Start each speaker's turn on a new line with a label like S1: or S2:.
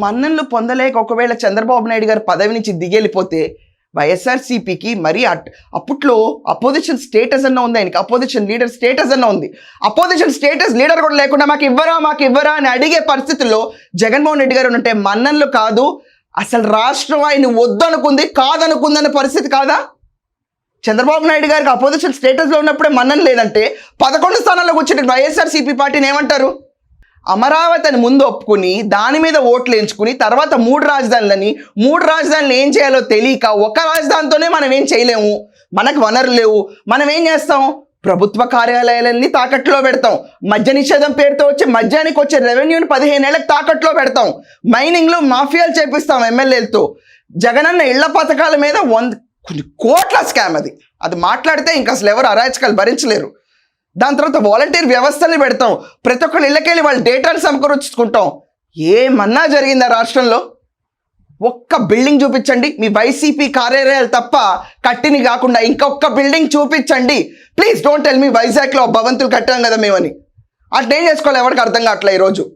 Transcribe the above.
S1: మన్నన్లు పొందలేక ఒకవేళ చంద్రబాబు నాయుడు గారు పదవి నుంచి దిగెళ్ళిపోతే వైఎస్ఆర్సీపీకి మరీ అట్ అప్పట్లో అపోజిషన్ స్టేటస్ అన్న ఉంది ఆయనకి. అపోజిషన్ లీడర్ స్టేటస్ అన్న ఉంది. అపోజిషన్ స్టేటస్ లీడర్ కూడా లేకుండా మాకు ఇవ్వరా మాకు ఇవ్వరా అని అడిగే పరిస్థితుల్లో జగన్మోహన్ రెడ్డి గారు ఉంటే మన్నన్లు కాదు అసలు రాష్ట్రం ఆయన వద్దనుకుంది కాదనుకుందన్న పరిస్థితి కాదా? చంద్రబాబు నాయుడు గారికి అపోజిషన్ స్టేటస్లో ఉన్నప్పుడే మన్నన్ లేదంటే పదకొండు స్థానాల్లో కూర్చుంటే వైఎస్ఆర్సీపీ పార్టీని ఏమంటారు? అమరావతిని ముందు ఒప్పుకుని దాని మీద ఓట్లు ఎంచుకుని తర్వాత మూడు రాజధానులని మూడు రాజధానులు ఏం చేయాలో తెలియక ఒక రాజధానితోనే మనం ఏం చేయలేము. మనకు వనరులు లేవు. మనం ఏం చేస్తాం? ప్రభుత్వ కార్యాలయాలన్నీ తాకట్లో పెడతాం. మద్య నిషేధం పేరుతో వచ్చే మద్యానికి వచ్చే రెవెన్యూని పదిహేను ఏళ్ళకి తాకట్లో పెడతాం. మైనింగ్లో మాఫియాలు చేపిస్తాం ఎమ్మెల్యేలతో. జగనన్న ఇళ్ళ పథకాల మీద వంద కొన్ని కోట్ల స్కామ్ అది. అది మాట్లాడితే ఇంకా అసలు ఎవరు అరాచకాలు భరించలేరు. దాని తర్వాత వాలంటీర్ వ్యవస్థని పెడతాం. ప్రతి ఒక్కరి ఇళ్ళకెళ్ళి వాళ్ళ డేటాను సమకూర్చుకుంటాం. ఏమన్నా జరిగిందా రాష్ట్రంలో? ఒక్క బిల్డింగ్ చూపించండి. మీ వైసీపీ కార్యాలయాలు తప్ప కట్టిని కాకుండా ఇంకొక బిల్డింగ్ చూపించండి. ప్లీజ్ డోంట్ టెల్ మీ వైజాగ్లో భవంతులు కట్టాం కదా మేమని. అట్లా ఏం చేసుకోవాలి? ఎవరికి అర్థం కావట్లే ఈరోజు.